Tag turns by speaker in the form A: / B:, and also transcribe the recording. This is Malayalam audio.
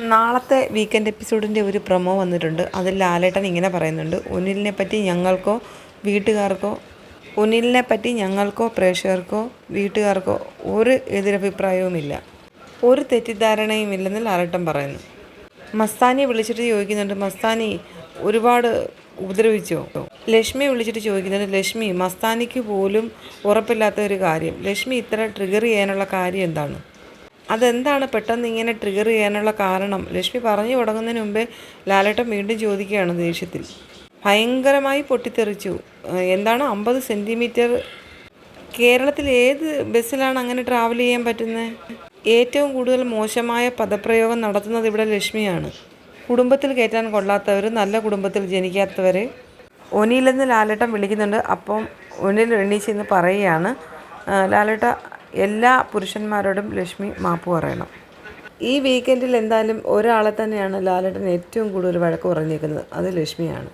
A: നാളത്തെ വീക്കെൻഡ് എപ്പിസോഡിന്റെ ഒരു പ്രൊമോ വന്നിട്ടുണ്ട്. അതിൽ ലാലേട്ടൻ ഇങ്ങനെ പറയുന്നുണ്ട്. ഉനിലിനെ പറ്റി ഞങ്ങൾക്കോ വീട്ടുകാർക്കോ ഉനിലിനെ പറ്റി ഞങ്ങൾക്കോ പ്രേക്ഷകർക്കോ വീട്ടുകാർക്കോ ഒരു എതിരഭിപ്രായവുമില്ല. ഒരു തെറ്റിദ്ധാരണയും ഇല്ലെന്ന് ലാലേട്ടൻ പറയുന്നു. മസ്താനി വിളിച്ചിട്ട് ചോദിക്കുന്നുണ്ട് മസ്താനി ഒരുപാട് ഉപദ്രവിച്ചോ? ലക്ഷ്മി വിളിച്ചിട്ട് ചോദിക്കുന്നുണ്ട് ലക്ഷ്മി മസ്താനിക്ക് പോലും ഉറപ്പില്ലാത്ത ഒരു കാര്യം. ലക്ഷ്മി ഇത്ര ട്രിഗർ ചെയ്യാനുള്ള കാര്യം എന്താണ്? അതെന്താണ് പെട്ടെന്ന് ഇങ്ങനെ ട്രിഗർ ചെയ്യാനുള്ള കാരണം? ലക്ഷ്മി പറഞ്ഞു തുടങ്ങുന്നതിന് മുമ്പേ ലാലേട്ടൻ വീണ്ടും ചോദിക്കുകയാണ് ദേഷ്യത്തിൽ. ഭയങ്കരമായി പൊട്ടിത്തെറിച്ചു. എന്താണ് അമ്പത് സെന്റിമീറ്റർ കേരളത്തിൽ ഏത് ബസ്സിലാണ് അങ്ങനെ ട്രാവൽ ചെയ്യാൻ പറ്റുന്നത് ഏറ്റവും കൂടുതൽ മോശമായ പദപ്രയോഗം നടത്തുന്നത് ഇവിടെ ലക്ഷ്മിയാണ്. കുടുംബത്തിൽ കയറ്റാൻ കൊള്ളാത്തവർ നല്ല കുടുംബത്തിൽ ജനിക്കാത്തവർ ഒനിയിലെന്ന് ലാലേട്ടൻ വിളിക്കുന്നുണ്ട്. അപ്പം ഒനിൽ എണ്ണീച്ചെന്ന് പറയുകയാണ്. ലാലേട്ട എല്ലാ പുരുഷന്മാരോടും ലക്ഷ്മി മാപ്പ് പറയണം. ഈ വീക്കെൻഡിൽ എന്തായാലും ഒരാളെ തന്നെയാണ് ലാലേട്ടൻ ഏറ്റവും കൂടുതൽ വഴക്ക് പറഞ്ഞേക്കുന്നത്. അത് ലക്ഷ്മിയാണ്.